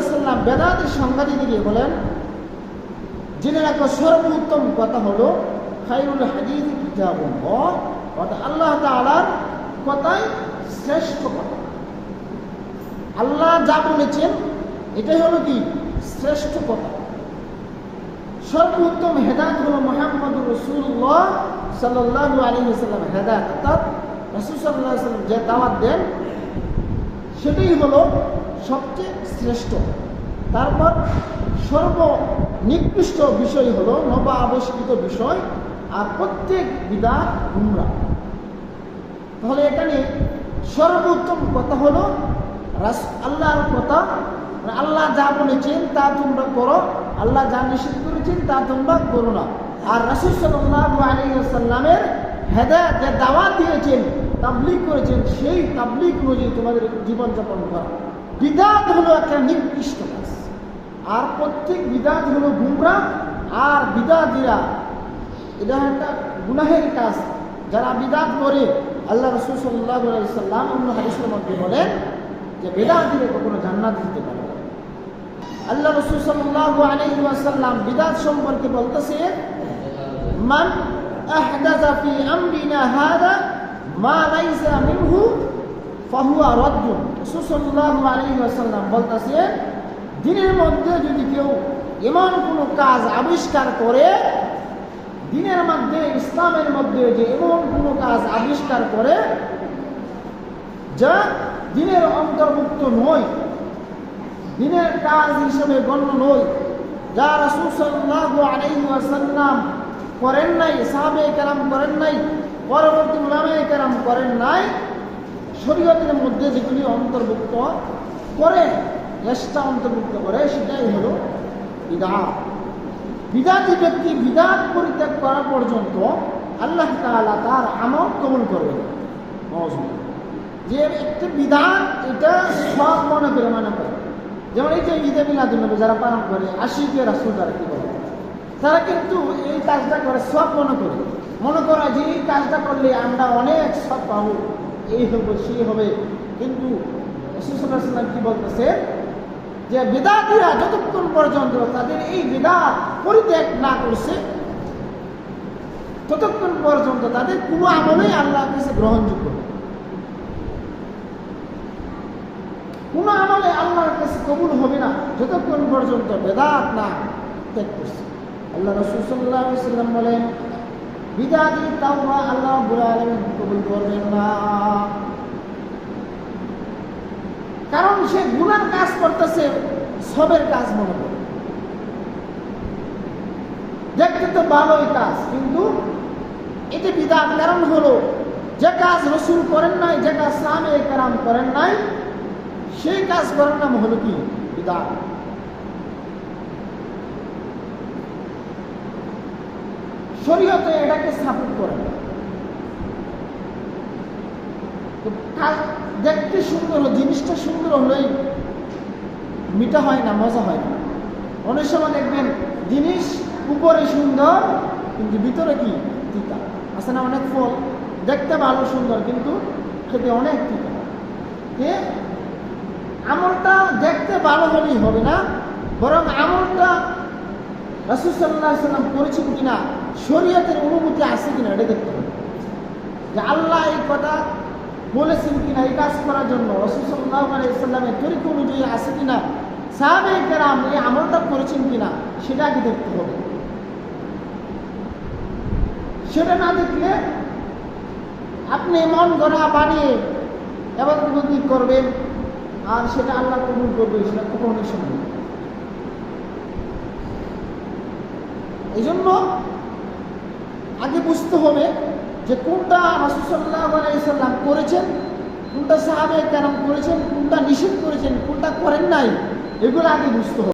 আসাল্লাম বেদাতের সংজ্ঞা দিতে গিয়ে বলেন জেনে রাখো সর্বোত্তম কথা হলো খাইরুল হাদিদ কিতাবুল্লাহ অর্থাৎ আল্লাহ তাআলার কথাই শ্রেষ্ঠ কথা। আল্লাহ যা বলেছেন, এটাই হলো কি? শ্রেষ্ঠ কথা। সর্বোত্তম হেদায়ত হলো মোহাম্মদ রসুল্লাহ সাল্লাহ আলী সাল্লাম হেদায়ত। অর্থাৎ রসুল সাল্লাহ সাল্লাম যে দাওয়াত দেন, সেটাই হলো সবচেয়ে শ্রেষ্ঠ। তারপর সর্বনিকৃষ্ট বিষয় হলো নব আবিষ্কৃত বিষয় আর প্রত্যেক বিদা গুমরা তাহলে এখানে সর্বোত্তম কথা হলো আল্লাহর কথা। মানে আল্লাহ যা বলেছেন তা তোমরা করো, আল্লাহ যা নিষেধ করেছেন তা তোমরা করো না। আর রাসুল সাল্লাহ আলী সাল্লামের হেদায়ত, যে দাওয়াত দিয়েছেন তাবলিক করেছেন, সেই তাবলিক অনুযায়ী তোমাদের জীবনযাপন করা। বিদাত হলো একটা নিকৃষ্ট কাজ আর প্রত্যেক বিদাত হলো গুমরা আর বিদাতিরা এটা একটা গুনাহের কাজ যারা বিদাত করে, আল্লাহ রসুল সাল্লাহ সাল্লাম অন্য মধ্যে বলেন যে বেদাতিরে কখনো জান্নাত দিতে পারে। আল্লাহ রসুল সাল্লাহ ওয়াসাল্লাম বিদাত সম্পর্কে বলতেছে, মান আহদাসা ফি হাদা, মা লাইসা মিনহু ফাহুয়া রাদ্দুন রাসূল সাল্লাল্লাহু আলাইহি ওয়াসাল্লাম বলতেছে, দিনের মধ্যে যদি কেউ এমন কোনো কাজ আবিষ্কার করে, দিনের মধ্যে, ইসলামের মধ্যে যে এমন কোনো কাজ আবিষ্কার করে, যা দিনের অন্তর্ভুক্ত নয়, দিনের কাজ হিসেবে গণ্য নয়, যা রাসূল সাল্লাল্লাহু আলাইহি ওয়াসাল্লাম করেন নাই সাহাবে কেরাম করেন নাই, পরবর্তী উলামে কেরাম করেন নাই শরীয়তের মধ্যে যেগুলি অন্তর্ভুক্ত করে এক্সট্রা অন্তর্ভুক্ত করে, সেটাই হলো বিদাত। বিদাতি ব্যক্তি বিদাত পরিত্যাগ করা পর্যন্ত আল্লাহ তাআলা তার আমল কবুল করবে। যে একটা বিধান এটা সব মনে করে মনে করে। যেমন এই যে ঈদে মিলাদুল্নবী যারা পালন করে আশিকে রাসুল যারা কি বলে তারা কিন্তু এই কাজটা করে, সব মনে করে। মনে করা যে এই কাজটা করলে আমরা অনেক সব পাবো। এই হবে, সেই হবে। কিন্তু রসুল্লাহাম কি বলতেছে? যে বেদাতিরা যতক্ষণ পর্যন্ত তাদের এই বেদাত পরিত্যাগ না করছে, ততক্ষণ পর্যন্ত তাদের কোনো আমলেই আল্লাহর কাছে গ্রহণযোগ্য। কোনো আমলে আল্লাহর কাছে কবুল হবে না, যতক্ষণ পর্যন্ত বেদাত না ত্যাগ করছে। আল্লাহ রসুল সাল্লাহ বলেন বিদাতি তাওবা আল্লাহ রাব্বুল আলামিন কবুল করবেন না। কারণ সে গুনার কাজ করতেছে, সবের কাজ মনে করে। দেখতে তো ভালোই কাজ, কিন্তু এটি বিদাত কারণ হলো, যে কাজ রসুল করেন নাই, যে কাজ সামে কারাম করেন নাই, সেই কাজ করার নাম হলো কি? বিদাত। শরীয়তে এটাকে সাপোর্ট করে। দেখতে সুন্দর, জিনিসটা সুন্দর হলেই মিটা হয় না, মজা হয় না। অনেক সময় দেখবেন জিনিস উপরে সুন্দর, কিন্তু ভিতরে কি? তিতা। আছে না অনেক ফল? দেখতে ভালো, সুন্দর, কিন্তু খেতে অনেক তিতা। এ আমলটা দেখতে ভালো হলেই হবে না, বরং আমলটা রাসুল সাল্লাহ করেছেন কিনা, শরীয়তের অনুমতি আছে কিনা, এটা দেখতে হবে। যে আল্লাহ এই কথা বলেছেন কিনা, এই কাজ করার জন্য রসুল সাল্লাহ আলাইসাল্লামের তরিক অনুযায়ী আছে কিনা সাহাবে কেরাম এই আমলটা করেছেন কিনা, সেটা আগে দেখতে হবে। সেটা না দেখলে আপনি মন গড়া বানিয়ে এবার কি করবেন, আর সেটা আল্লাহ কবুল করবে, সেটা কখনোই সম্ভব না। এই জন্য আগে বুঝতে হবে যে কোনটা রাসুসাল্লাহ আলাইসাল্লাম করেছেন, কোনটা সাহাবে কেরাম করেছেন, কোনটা নিষেধ করেছেন, কোনটা করেন নাই, এগুলো আগে বুঝতে হবে